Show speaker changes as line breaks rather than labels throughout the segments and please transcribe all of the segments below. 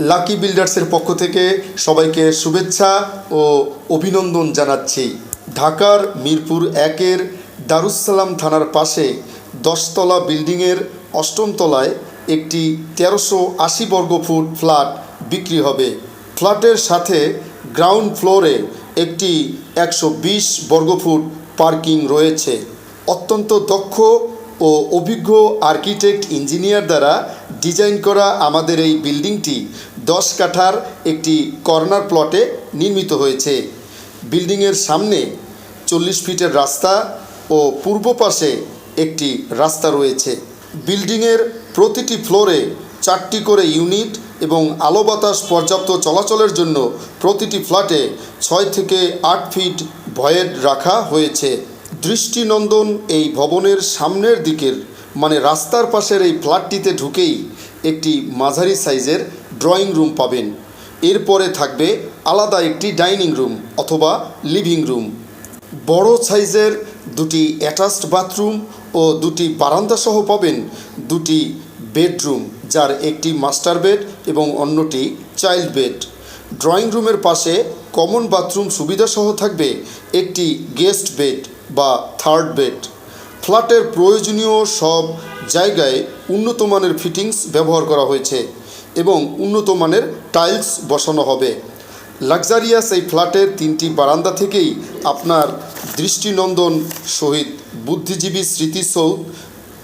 Lucky বিল্ডার্সের পক্ষ থেকে সবাইকে শুভেচ্ছা ও অভিনন্দন জানাচ্ছি। ঢাকার মিরপুর একের দারুসালাম থানার পাশে দশতলা বিল্ডিংয়ের অষ্টম তলায় একটি তেরোশো আশি বর্গফুট ফ্ল্যাট বিক্রি হবে। ফ্ল্যাটের সাথে গ্রাউন্ড ফ্লোরে একটি একশো বিশ বর্গফুট পার্কিং রয়েছে। অত্যন্ত দক্ষ ও অভিজ্ঞ আর্কিটেক্ট ইঞ্জিনিয়ার দ্বারা ডিজাইন করা আমাদের এই বিল্ডিংটি দশ কাঠার একটি কর্নার প্লটে নির্মিত হয়েছে। বিল্ডিংয়ের সামনে চল্লিশ ফিটের রাস্তা ও পূর্ব পাশে একটি রাস্তা রয়েছে। বিল্ডিংয়ের প্রতিটি ফ্লোরে চারটি করে ইউনিট এবং আলো বাতাস পর্যাপ্ত চলাচলের জন্য প্রতিটি ফ্ল্যাটে ছয় থেকে আট ফিট ভয়েড রাখা হয়েছে। দৃষ্টিনন্দন এই ভবনের সামনের দিকের মানে রাস্তার পাশের এই ফ্ল্যাটটিতে ঢুকেই একটি মাঝারি সাইজের ড্রয়িং রুম পাবেন। এরপরে থাকবে আলাদা একটি ডাইনিং রুম অথবা লিভিং রুম। বড় সাইজের দুটি অ্যাটাচড বাথরুম ও দুটি বারান্দা সহ পাবেন দুটি বেডরুম, যার একটি মাস্টার বেড এবং অন্যটি চাইল্ড বেড। ড্রয়িং রুমের পাশে কমন বাথরুম সুবিধাসহ থাকবে একটি গেস্ট বেড বা থার্ড বেড। ফ্ল্যাটের প্রয়োজনীয় সব জায়গায় উন্নত মানের ফিটিংস ব্যবহার করা হয়েছে এবং উন্নত মানের টাইলস বসানো হবে। লাক্সারিয়াস এই ফ্ল্যাটের তিনটি বারান্দা থেকেই আপনার দৃষ্টিনন্দন সহিত বুদ্ধিজীবী স্মৃতিসৌধ,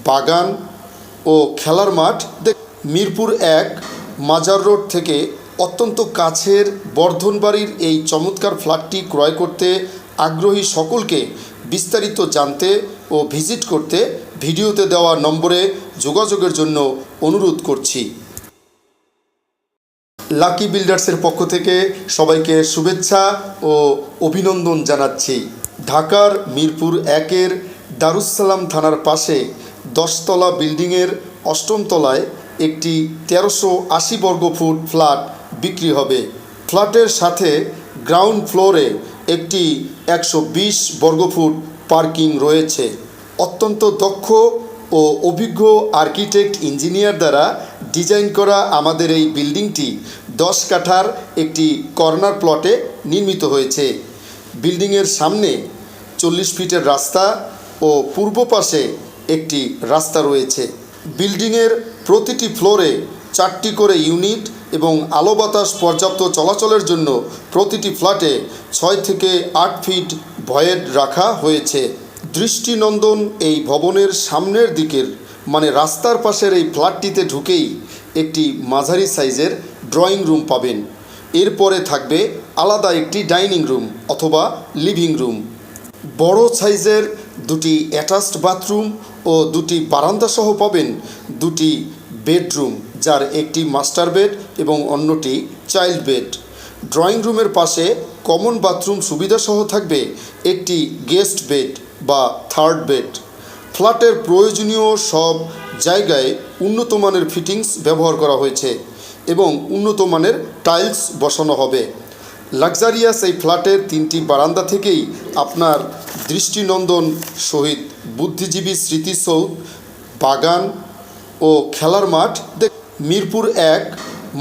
বাগান ও খেলার মাঠ মিরপুর এক, মাজার রোড থেকে অত্যন্ত কাছের বর্ধনবাড়ির এই চমৎকার ফ্ল্যাটটি ক্রয় করতে আগ্রহী সকলকে বিস্তারিত জানতে ও ভিজিট করতে ভিডিওতে দেওয়া নম্বরে যোগাযোগের জন্য অনুরোধ করছি। লাকি বিল্ডার্সের পক্ষ থেকে সবাইকে শুভেচ্ছা ও অভিনন্দন জানাচ্ছি। ঢাকার মিরপুর একের দারুসালাম থানার পাশে দশতলা বিল্ডিংয়ের অষ্টম তলায় একটি তেরোশো আশি বর্গফুট ফ্ল্যাট বিক্রি হবে। ফ্ল্যাটের সাথে গ্রাউন্ড ফ্লোরে একটি একশো বিশ বর্গফুট পার্কিং রয়েছে। অত্যন্ত দক্ষ ও অভিজ্ঞ আর্কিটেক্ট ইঞ্জিনিয়ার দ্বারা ডিজাইন করা আমাদের এই বিল্ডিংটি দশ কাঠার একটি কর্নার প্লটে নির্মিত হয়েছে। বিল্ডিংয়ের সামনে চল্লিশ ফিটের রাস্তা ও পূর্ব পাশে একটি রাস্তা রয়েছে। বিল্ডিংয়ের প্রতিটি ফ্লোরে চারটি করে ইউনিট এবং আলো বাতাস পর্যাপ্ত চলাচলের জন্য প্রতিটি ফ্ল্যাটে ছয় থেকে আট ফিট ভয়েড রাখা হয়েছে। দৃষ্টিনন্দন এই ভবনের সামনের দিকের মানে রাস্তার পাশের এই ফ্ল্যাটটিতে ঢুকেই একটি মাঝারি সাইজের ড্রয়িং রুম পাবেন। এরপরে থাকবে আলাদা একটি ডাইনিং রুম অথবা লিভিং রুম। বড় সাইজের দুটি অ্যাটাচড বাথরুম ও দুটি বারান্দা সহ পাবেন দুটি বেডরুম, যার একটি মাস্টার বেড এবং অন্যটি চাইল্ড বেড। ড্রয়িং রুমের পাশে কমন বাথরুম সুবিধাসহ থাকবে একটি গেস্ট বেড বা থার্ড বেড ফ্ল্যাটের প্রয়োজনীয় সব জায়গায় উন্নত মানের ফিটিংস ব্যবহার করা হয়েছে এবং উন্নত মানের টাইলস বসানো হবে। লাক্সারিয়াস এই ফ্ল্যাটের তিনটি বারান্দা থেকেই আপনার দৃষ্টিনন্দন সহিত বুদ্ধিজীবী স্মৃতিসৌধ, বাগান ও খেলার মাঠ মিরপুর এক,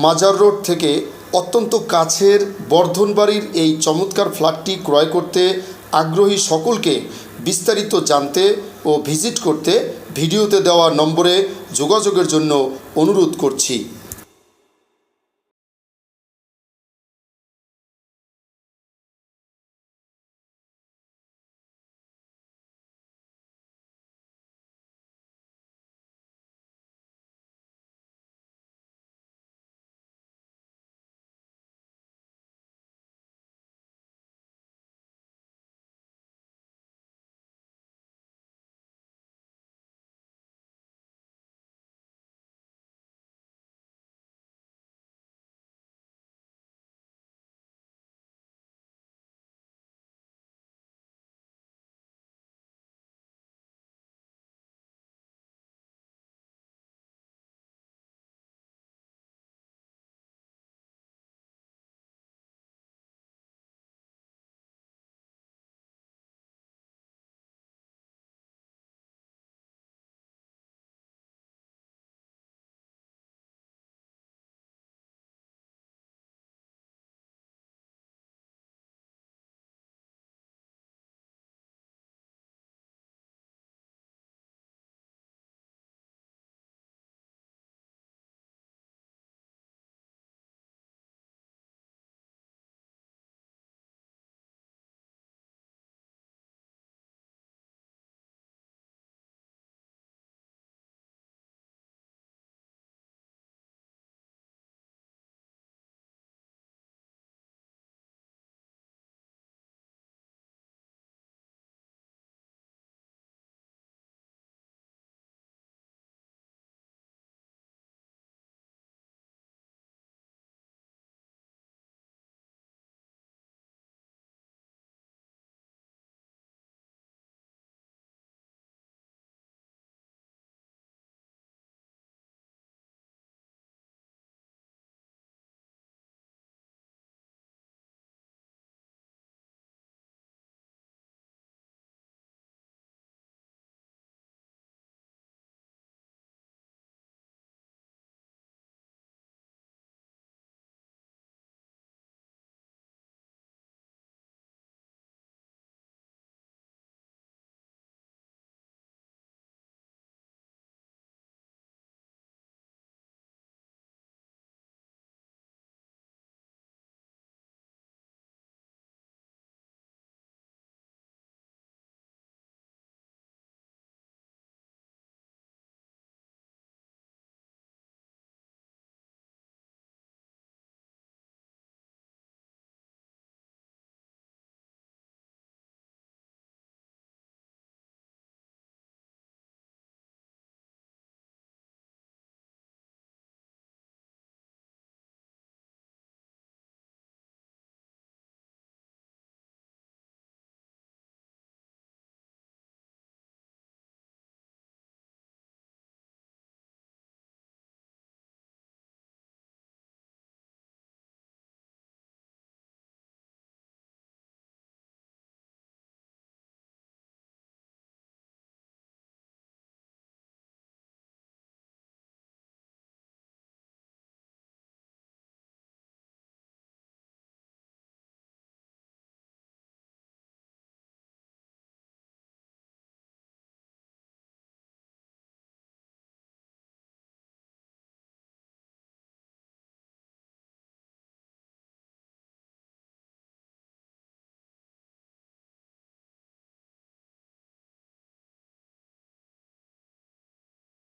মাজার রোড থেকে অত্যন্ত কাছের বর্ধনবাড়ির এই চমৎকার ফ্ল্যাটটি ক্রয় করতে আগ্রহী সকলকে বিস্তারিত জানতে ও ভিজিট করতে ভিডিওতে দেওয়া নম্বরে যোগাযোগের জন্য অনুরোধ করছি।